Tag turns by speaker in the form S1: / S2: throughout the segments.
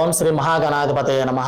S1: ఓం శ్రీ మహాగణాధిపతయ నమ.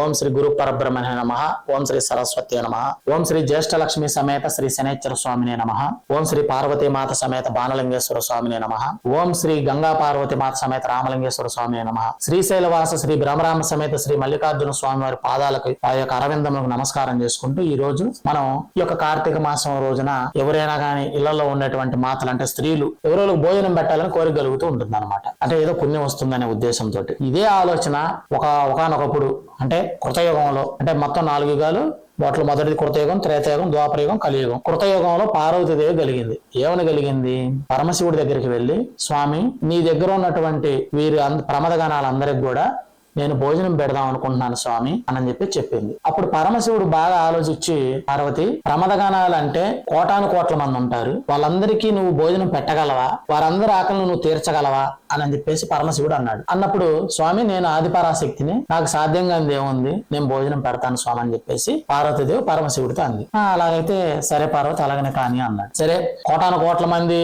S1: ఓం శ్రీ గురు పరబ్రహ్మణే నమ. ఓం శ్రీ సరస్వతి నమ. ఓం శ్రీ జ్యేష్ఠ లక్ష్మి సమేత శ్రీ శనేశ్వర స్వామినే నమ. ఓం శ్రీ పార్వతీ మాత సమేత బాణలింగేశ్వర స్వామినే నమ. ఓం శ్రీ గంగా పార్వతి మాత సమేత రామలింగేశ్వర స్వామినే నమ. శ్రీశైలవాస శ్రీ బ్రహ్మరామ సమేత శ్రీ మల్లికార్జున స్వామి వారి పాదాలకు ఆ యొక్క అరవిందములకు నమస్కారం చేసుకుంటూ ఈ రోజు మనం ఈ యొక్క కార్తీక మాసం రోజున ఎవరైనా కానీ ఇళ్ళలో ఉన్నటువంటి మాతలు అంటే స్త్రీలు ఎవరో భోజనం పెట్టాలని కోరిక కలుగుతూ ఉంటుంది అనమాట అంటే ఏదో పుణ్యం వస్తుందనే ఉద్దేశంతో ఇదే ఆలోచన ఒక ఒకనొకప్పుడు అంటే కృతయుగంలో అంటే మొత్తం నాలుగు యుగాలు వాటిలో మొదటిది కృతయుగం త్రేతయుగం ద్వాపరయుగం కలియుగం. కృతయుగంలో పార్వతీదేవి కలిగింది. ఏమని కలిగింది? పరమశివుడి దగ్గరికి వెళ్ళి స్వామి నీ దగ్గర ఉన్నటువంటి వీరి అంద- ప్రమదగణాలందరికి కూడా నేను భోజనం పెడదాం అనుకుంటున్నాను స్వామి అని చెప్పి చెప్పింది. అప్పుడు పరమశివుడు బాగా ఆలోచించి పార్వతి ప్రమదగణాలు అంటే కోటాను కోట్ల మంది ఉంటారు. వాళ్ళందరికీ నువ్వు భోజనం పెట్టగలవా? వారందరి ఆకలిని నువ్వు తీర్చగలవా? అని చెప్పేసి పరమశివుడు అన్నాడు. అన్నప్పుడు స్వామి నేను ఆదిపరాశక్తిని నాకు సాధ్యంగా ఏముంది? నేను భోజనం పెడతాను స్వామి అని చెప్పేసి పార్వతీదేవి పరమశివుడితో అంది. అలాగైతే సరే పార్వతి అలాగనే కానీ అన్నాడు. సరే కోటాను కోట్ల మంది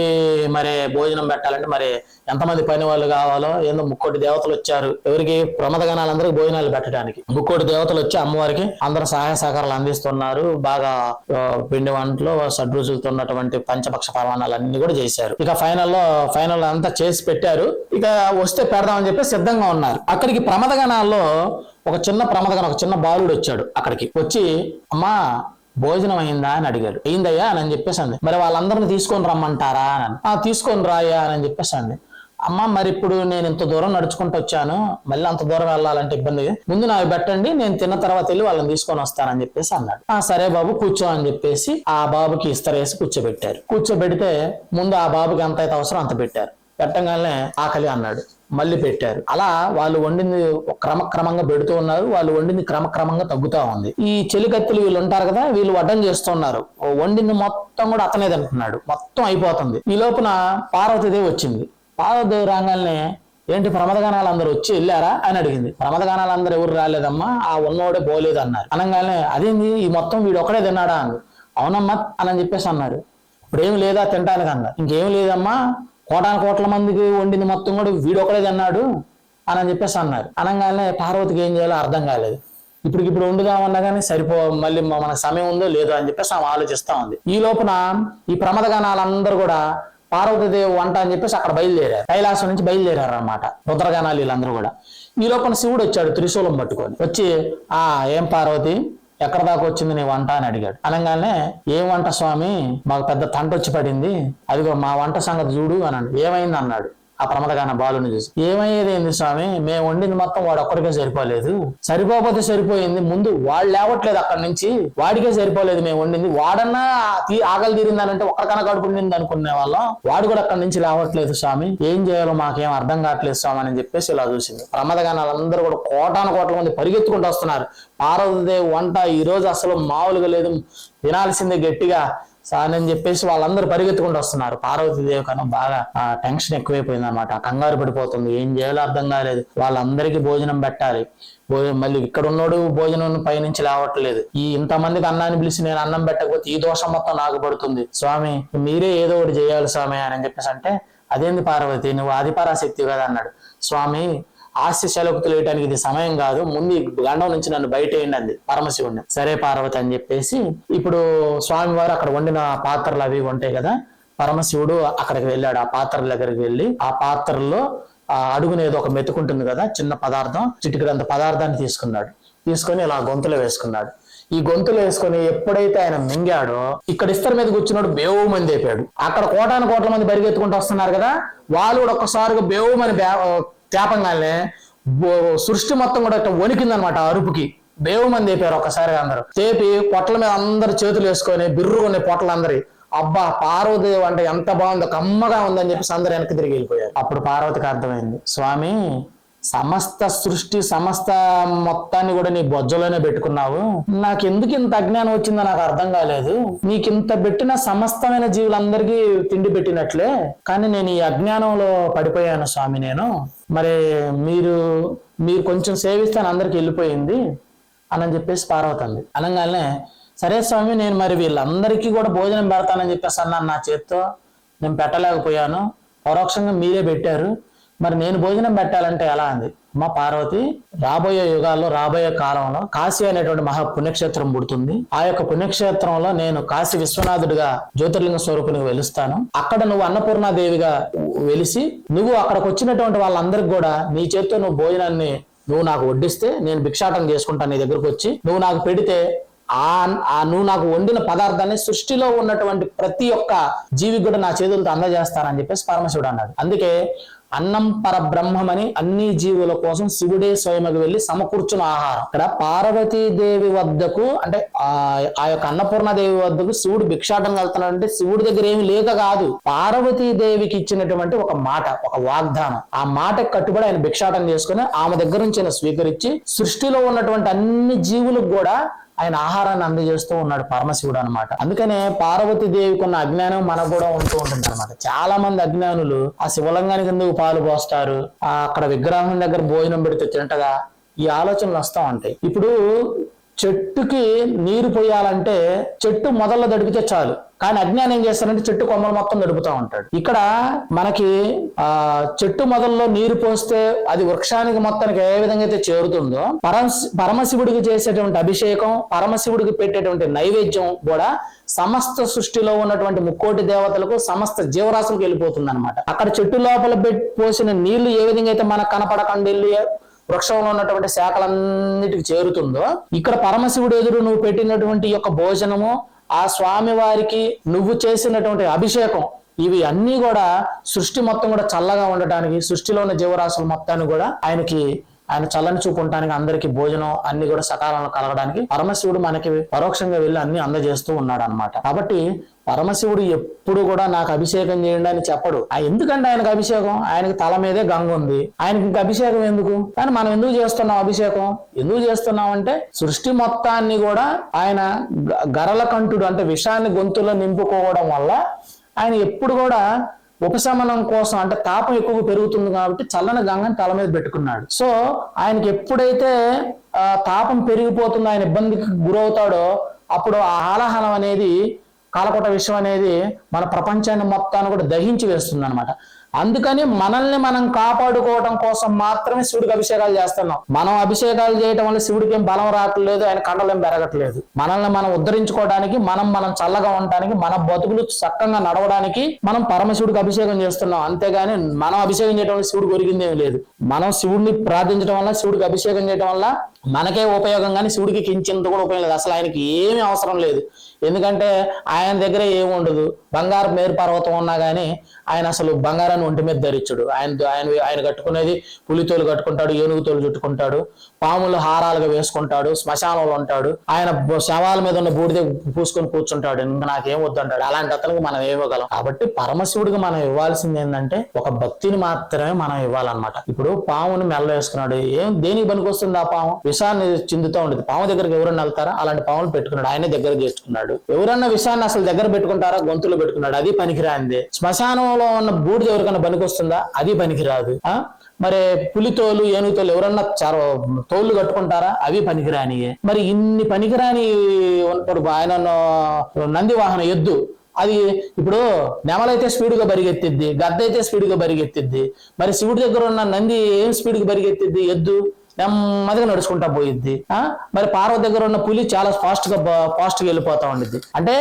S1: మరి భోజనం పెట్టాలంటే మరి ఎంతమంది పని వాళ్ళు కావాలో? ఏందో ముక్కోటి దేవతలు వచ్చారు. ఎవరికి? ప్రమదగణాలందరికీ భోజనాలు పెట్టడానికి. ముక్కోటి దేవతలు వచ్చి అమ్మవారికి అందరు సహాయ సహకారాలు అందిస్తున్నారు. బాగా పిండి వంటలు షడ్రుచులతో ఉన్నటువంటి పంచపక్ష పరమాణాలు అన్ని కూడా చేశారు. ఇక ఫైనల్లో ఫైనల్ అంతా చేసి పెట్టారు. ఇక వస్తే పెడదామని చెప్పి సిద్ధంగా ఉన్నారు. అక్కడికి ప్రమదగణాల్లో ఒక చిన్న ప్రమదగణ ఒక చిన్న బాలుడు వచ్చాడు అక్కడికి. వచ్చి అమ్మా భోజనం అయిందా? అని అడిగాడు. అయిందయ్యా అని చెప్పేసి అంది. మరి వాళ్ళందరిని తీసుకొని రమ్మంటారా? అని ఆ తీసుకొని రాయా అని చెప్పేసి అంది. అమ్మ మరి ఇప్పుడు నేను ఇంత దూరం నడుచుకుంటూ వచ్చాను మళ్ళీ అంత దూరం వెళ్ళాలంటే ఇబ్బంది ముందు నాకు పెట్టండి నేను తిన్న తర్వాత వెళ్ళి వాళ్ళని తీసుకొని వస్తానని చెప్పేసి అన్నాడు. ఆ సరే బాబు కూర్చో అని చెప్పేసి ఆ బాబుకి ఇస్తరేసి కూర్చోబెట్టారు. కూర్చోబెడితే ముందు ఆ బాబుకి ఎంత అయితే అవసరం అంత పెట్టారు. పెట్టగానే ఆకలి అన్నాడు. మళ్ళీ పెట్టారు. అలా వాళ్ళు వండింది క్రమక్రమంగా పెడుతూ ఉన్నారు. వాళ్ళు వండింది క్రమక్రమంగా తగ్గుతా ఉంది. ఈ చెలికత్తులు వీళ్ళు ఉంటారు కదా వీళ్ళు వడ్డం చేస్తున్నారు వండింది మొత్తం కూడా అతనే తింటున్నాడు మొత్తం అయిపోతుంది. ఈ లోపున పార్వతీదేవి వచ్చింది. పార్వతీదేవి రాగానే ఏంటి ప్రమదగానాలు అందరూ వచ్చి వెళ్ళారా అని అడిగింది. ప్రమదగానాలు అందరూ ఎవరు రాలేదమ్మా? ఆ ఉన్నోడే పోలేదు అన్నారు. అనగానే అదేంది? ఈ మొత్తం వీడు ఒకడే తిన్నాడా అంది. అవునమ్మా అని చెప్పేసి అన్నాడు. ఇప్పుడు ఏం లేదా తినడానికి అన్నారు. ఇంకేం లేదమ్మా? కోటాను కోట్ల మందికి వండింది మొత్తం కూడా వీడు ఒకడే తిన్నాడు అని చెప్పేసి అన్నారు. అనగానే పార్వతికి ఏం చేయాలో అర్థం కాలేదు. ఇప్పుడు ఇప్పుడు వండుదామన్నా కానీ సరిపో మళ్ళీ మనకు సమయం ఉందో లేదో అని చెప్పేసి ఆమె ఆలోచిస్తా ఉంది. ఈ లోపల ఈ ప్రమదగణాలందరూ కూడా పార్వతీదేవి వంట అని చెప్పేసి అక్కడ బయలుదేరారు. కైలాసం నుంచి బయలుదేరారు అనమాట రుద్రగణాలు వీళ్ళందరూ కూడా. ఈ లోపల శివుడు వచ్చాడు త్రిశూలం పట్టుకొని. వచ్చి ఆ ఏం పార్వతి? ఎక్కడ దాకా వచ్చింది నీ వంట? అని అడిగాడు. అనగానే ఏం వంట స్వామి? మాకు పెద్ద తంట వచ్చి పడింది. అదిగో మా వంట సంగతి చూడు అన్నాడు. ఏమైంది? అన్నాడు. ఆ ప్రమదగాన బాలుని చూసి. ఏమయ్యేది ఏంది స్వామి? మేము వండింది మొత్తం వాడు ఒక్కడికే సరిపోలేదు. సరిపోకపోతే సరిపోయింది. ముందు వాడు లేవట్లేదు అక్కడి నుంచి. వాడికే సరిపోలేదు మేము వండింది. వాడన్నా ఆకలి తీరిందనంటే ఒక్కడికన్నా కడుపు నింది అనుకునే వాళ్ళం. వాడు కూడా అక్కడి నుంచి లేవట్లేదు స్వామి. ఏం చేయాలో మాకేం అర్థం కావట్లేదు స్వామి అని చెప్పేసి ఇలా చూసింది. ప్రమదగానాలందరూ కూడా కోటాను కోట్ల మంది పరిగెత్తుకుంటూ వస్తున్నారు. పార్వతీదేవి వంట ఈ రోజు అసలు మామూలుగా లేదు. తినాల్సిందే గట్టిగా. అని చెప్పేసి వాళ్ళందరూ పరిగెత్తుకుంటూ వస్తున్నారు. పార్వతీదేవి కన్నా బాగా ఆ, టెన్షన్ ఎక్కువైపోయింది అనమాట కంగారు పడిపోతుంది. ఏం చేయాలో అర్థం కాలేదు. వాళ్ళందరికీ భోజనం పెట్టాలి. భోజనం మళ్ళీ ఇక్కడ ఉన్నోడు భోజనం పైనుంచి లేవట్లేదు. ఈ ఇంతమందికి అన్నాన్ని పిలిచి నేను అన్నం పెట్టకపోతే ఈ దోషం మొత్తం నాకు పడుతుంది. స్వామి మీరే ఏదో ఒకటి చేయాలి స్వామి అని చెప్పేసి అంటే అదేంది పార్వతి? నువ్వు ఆదిపరాశక్తి కదా అన్నాడు. స్వామి ఆస్తి సెలవుకులు వేయడానికి ఇది సమయం కాదు. ముందు గండం నుంచి నన్ను బయటేయండి అంది పరమశివుడిని సరే పార్వతి అని చెప్పేసి ఇప్పుడు స్వామివారు అక్కడ వండిన పాత్రలు అవి ఉంటాయి కదా పరమశివుడు అక్కడికి వెళ్ళాడు. ఆ పాత్రల దగ్గరికి వెళ్ళి ఆ పాత్రలో ఆ అడుగునేది ఒక మెతుకుంటుంది కదా చిన్న పదార్థం చిటికడంత పదార్థాన్ని తీసుకున్నాడు. తీసుకొని ఇలా గొంతులో వేసుకున్నాడు. ఈ గొంతులో వేసుకొని ఎప్పుడైతే ఆయన మింగాడో ఇక్కడ ఇస్తర మీద కూర్చున్నాడు బేవు మంది అయిపోయాడు అక్కడ కోటాను కోట్ల మంది పరిగెత్తుకుంటూ వస్తున్నారు కదా వాళ్ళు కూడా ఒక్కసారిగా బేవుమని తేపంగానే సృష్టి మొత్తం కూడా వణికిందనమాట అరుపుకి. బేవు మంది ఒక్కసారిగా అందరూ. తేపి పొట్ల మీద అందరు చేతులు వేసుకొని బిర్రు కొన్ని పొట్ల అందరి అబ్బా పార్వదేవి అంటే ఎంత బాగుందో కమ్మగా ఉందని చెప్పేసి అందరు వెనక్కి తిరిగి వెళ్ళిపోయారు. అప్పుడు పార్వతికి అర్థమైంది స్వామి సమస్త సృష్టి సమస్త మొత్తాన్ని కూడా నీ బొజ్జలోనే పెట్టుకున్నావు. నాకు ఎందుకు ఇంత అజ్ఞానం వచ్చిందో నాకు అర్థం కాలేదు. నీకు ఇంత పెట్టిన సమస్తమైన జీవులందరికీ తిండి పెట్టినట్లే. కానీ నేను ఈ అజ్ఞానంలో పడిపోయాను స్వామి నేను. మరి మీరు మీరు కొంచెం సేవిస్తాను అందరికి వెళ్ళిపోయింది అని చెప్పేసి పారవుతుంది అనగానే సరే స్వామి నేను మరి వీళ్ళందరికీ కూడా భోజనం పెడతానని చెప్పేసి అన్నాను నా చేత్తో. నేను పెట్టలేకపోయాను. పరోక్షంగా మీరే పెట్టారు. మరి నేను భోజనం పెట్టాలంటే ఎలా అంది? మా పార్వతి రాబోయే యుగాల్లో రాబోయే కాలంలో కాశీ అనేటువంటి మహా పుణ్యక్షేత్రం పుడుతుంది. ఆ యొక్క పుణ్యక్షేత్రంలో నేను కాశీ విశ్వనాథుడిగా జ్యోతిర్లింగ స్వరూపునికి వెలుస్తాను. అక్కడ నువ్వు అన్నపూర్ణాదేవిగా వెలిసి నువ్వు అక్కడికి వచ్చినటువంటి వాళ్ళందరికి కూడా నీ చేతితో నువ్వు భోజనాన్ని నువ్వు నాకు వడ్డిస్తే నేను భిక్షాటం చేసుకుంటాను నీ దగ్గరకు వచ్చి నువ్వు నాకు పెడితే ఆ ఆ నువ్వు నాకు వండిన పదార్థాన్ని సృష్టిలో ఉన్నటువంటి ప్రతి ఒక్క జీవి కూడా నా చేతులతో అందజేస్తానని చెప్పేసి పరమశివుడు అన్నాడు. అందుకే అన్నం పరబ్రహ్మమని అన్ని జీవుల కోసం శివుడే స్వయముకు వెళ్ళి సమకూర్చున్న ఆహారం. ఇక్కడ పార్వతీదేవి వద్దకు అంటే ఆ ఆ యొక్క అన్నపూర్ణాదేవి వద్దకు శివుడు భిక్షాటం వెళ్తున్నాడు అంటే శివుడి దగ్గర ఏమి లేక కాదు. పార్వతీదేవికి ఇచ్చినటువంటి ఒక మాట ఒక వాగ్దానం. ఆ మాటకు కట్టుబడి ఆయన భిక్షాటం చేసుకుని ఆమె దగ్గర నుంచి ఆయన స్వీకరించి సృష్టిలో ఉన్నటువంటి అన్ని జీవులకు కూడా ఆయన ఆహారాన్ని అందజేస్తూ ఉన్నాడు పరమశివుడు అనమాట అందుకనే పార్వతి దేవికి ఉన్న అజ్ఞానం మనకు కూడా ఉంటూ ఉంటుంది అనమాట చాలా మంది అజ్ఞానులు ఆ శివలింగానికి ఎందుకు పాలు పోస్తారు? ఆ అక్కడ విగ్రహం దగ్గర భోజనం పెడితే తింటగా ఈ ఆలోచనలు వస్తూ ఉంటాయి. ఇప్పుడు చెట్టుకి నీరు పోయాలంటే చెట్టు మొదల్లో దడిపితే చాలు. కానీ అజ్ఞానం ఏం చేస్తారంటే చెట్టు కొమ్మలు మొత్తం నడుపుతూ ఉంటాడు. ఇక్కడ మనకి ఆ చెట్టు మొదల్లో నీరు పోస్తే అది వృక్షానికి మొత్తానికి ఏ విధంగా అయితే చేరుతుందో పరమ పరమశివుడికి చేసేటువంటి అభిషేకం పరమశివుడికి పెట్టేటువంటి నైవేద్యం కూడా సమస్త సృష్టిలో ఉన్నటువంటి ముక్కోటి దేవతలకు సమస్త జీవరాశులకు వెళ్ళిపోతుంది అనమాట అక్కడ చెట్టు లోపల పోసిన నీళ్ళు ఏ విధంగా అయితే మనకు కనపడకుండా వెళ్ళి వృక్షంలో ఉన్నటువంటి శాఖలన్నిటికి చేరుతుందో ఇక్కడ పరమశివుడు ఎదురు నువ్వు పెట్టినటువంటి యొక్క భోజనము ఆ స్వామి వారికి నువ్వు చేసినటువంటి అభిషేకం ఇవి అన్నీ కూడా సృష్టి మొత్తం కూడా చల్లగా ఉండటానికి సృష్టిలో ఉన్న జీవరాశుల మొత్తాన్ని కూడా ఆయనకి ఆయన చల్లని చూపు ఉండటానికి అందరికి భోజనం అన్ని కూడా సకాలంలో కలగడానికి పరమశివుడు మనకి పరోక్షంగా వెళ్ళి అన్ని అందజేస్తూ ఉన్నాడు అనమాట కాబట్టి పరమశివుడు ఎప్పుడు కూడా నాకు అభిషేకం చేయండి అని చెప్పడు. ఆ ఎందుకంటే ఆయనకు అభిషేకం? ఆయనకి తల మీదే గంగ ఉంది. ఆయనకి ఇంకా అభిషేకం ఎందుకు? కానీ మనం ఎందుకు చేస్తున్నాం అభిషేకం? ఎందుకు చేస్తున్నాం అంటే సృష్టి మొత్తాన్ని కూడా ఆయన గరల కంఠుడు అంటే విషాన్ని గొంతులో నింపుకోవడం వల్ల ఆయన ఎప్పుడు కూడా ఉపశమనం కోసం అంటే తాపం ఎక్కువ పెరుగుతుంది కాబట్టి చల్లని గంగని తల మీద పెట్టుకున్నాడు. సో ఆయనకి ఎప్పుడైతే ఆ, తాపం పెరిగిపోతుందో ఆయన ఇబ్బందికి గురవుతాడో అప్పుడు ఆ ఆలహనం అనేది కాలకోట విషయం అనేది మన ప్రపంచాన్ని మొత్తాన్ని కూడా దహించి వేస్తుంది అనమాట అందుకని మనల్ని మనం కాపాడుకోవడం కోసం మాత్రమే శివుడికి అభిషేకాలు చేస్తున్నాం. మనం అభిషేకాలు చేయడం వల్ల శివుడికి ఏం బలం రావట్లేదు ఆయన కండలేం పెరగట్లేదు. మనల్ని మనం ఉద్ధరించుకోవడానికి మనం మనం చల్లగా ఉండడానికి మన బతుకులు చక్కగా నడవడానికి మనం పరమశివుడికి అభిషేకం చేస్తున్నాం. అంతేగాని మనం అభిషేకం చేయడం వల్ల శివుడు కొరిగింది లేదు. మనం శివుడిని ప్రార్థించడం వల్ల శివుడికి అభిషేకం చేయడం వల్ల మనకే ఉపయోగం కానీ శివుడికి కించింత కూడా ఉపయోగం లేదు. అసలు ఆయనకి ఏమీ అవసరం లేదు. ఎందుకంటే ఆయన దగ్గర ఏమి ఉండదు బంగారు మేరు పర్వతం ఉన్నా కానీ ఆయన అసలు బంగారాన్ని ఒంటి మీద ధరించడు. ఆయన ఆయన ఆయన కట్టుకునేది పులితోలు కట్టుకుంటాడు ఏనుగు తోలు చుట్టుకుంటాడు పాములు హారాలుగా వేసుకుంటాడు శ్మశానంలో ఉంటాడు. ఆయన శవాల మీద ఉన్న బూడిద పూసుకొని కూర్చుంటాడు. ఇంకా నాకేం వద్దంటాడు అలాంటి అతనికి మనం ఇవ్వగలం? కాబట్టి పరమశివుడికి మనం ఇవ్వాల్సింది ఏంటంటే ఒక భక్తిని మాత్రమే మనం ఇవ్వాలన్నమాట. ఇప్పుడు పాముని మెల్ల వేసుకున్నాడు. ఏం దేనికి పనికొస్తుంది ఆ పాము? విషాన్ని చిందుతూ ఉండదు. పాము దగ్గరికి ఎవరన్నా వెళ్తారా? అలాంటి పాములు పెట్టుకున్నాడు. ఆయనే దగ్గర చేసుకున్నాడు చేర్చుకున్నాడు ఎవరన్నా విషయాన్ని అసలు దగ్గర పెట్టుకుంటారా? గొంతులో పెట్టుకున్నాడు. అది పనికిరాంది శ్మశానంలో ఉన్న బూడిద ఎవరికైనా పనికొస్తుందా? అది పనికిరాదు. ఆ? మరి పులితోలు ఏనుగుతోలు ఎవరన్నా చారో తోళ్ళు కట్టుకుంటారా? అవి పనికిరాని మరి ఇన్ని పనికిరాని ఆయన నంది వాహన ఎద్దు అది ఇప్పుడు నెమలైతే స్పీడ్గా బరిగెత్తిద్ది పరిగెత్తిద్ది గద్ద అయితే స్పీడ్గా బరిగెత్తిద్ది పరిగెత్తిద్ది మరి శివుడి దగ్గర ఉన్న నంది ఏం స్పీడ్గా పరిగెత్తిద్ది? ఎద్దు? నెమ్మదిగా నడుచుకుంటా పోయిద్ది. ఆ? మరి పార్వతి దగ్గర ఉన్న పులి చాలా ఫాస్ట్గా ఫాస్ట్గా వెళ్ళిపోతా ఉండిద్ది. అంటే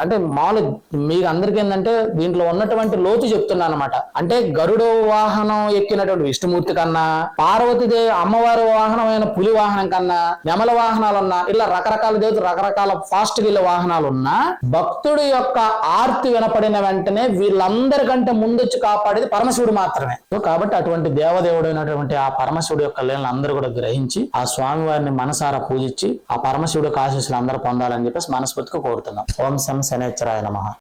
S1: అంటే మామూలు మీకు అందరికి ఏంటంటే దీంట్లో ఉన్నటువంటి లోతు చెప్తున్నాను అనమాట అంటే గరుడ వాహనం ఎక్కినటువంటి విష్ణుమూర్తి కన్నా పార్వతిదే అమ్మవారి వాహనమైన పులి వాహనం కన్నా నెమల వాహనాలు ఉన్నా ఇలా రకరకాల దేవతలు రకరకాల ఫాస్ట్ గిల్ల వెళ్ళే వాహనాలు ఉన్నా భక్తుడి యొక్క ఆర్తి వినపడిన వెంటనే వీళ్ళందరికంటే ముందొచ్చి కాపాడేది పరమశివుడు మాత్రమే. కాబట్టి అటువంటి దేవదేవుడైనటువంటి ఆ పరమశివుడు యొక్క లీలను అందరూ కూడా గ్రహించి ఆ స్వామి వారిని మనసారా పూజించి ఆ పరమశివుడు ఆశీస్సులు అందరూ పొందాలని చెప్పేసి మనస్ఫూర్తిగా కోరుతున్నాం. ఓం శం శనేశ్వరాయ నమ.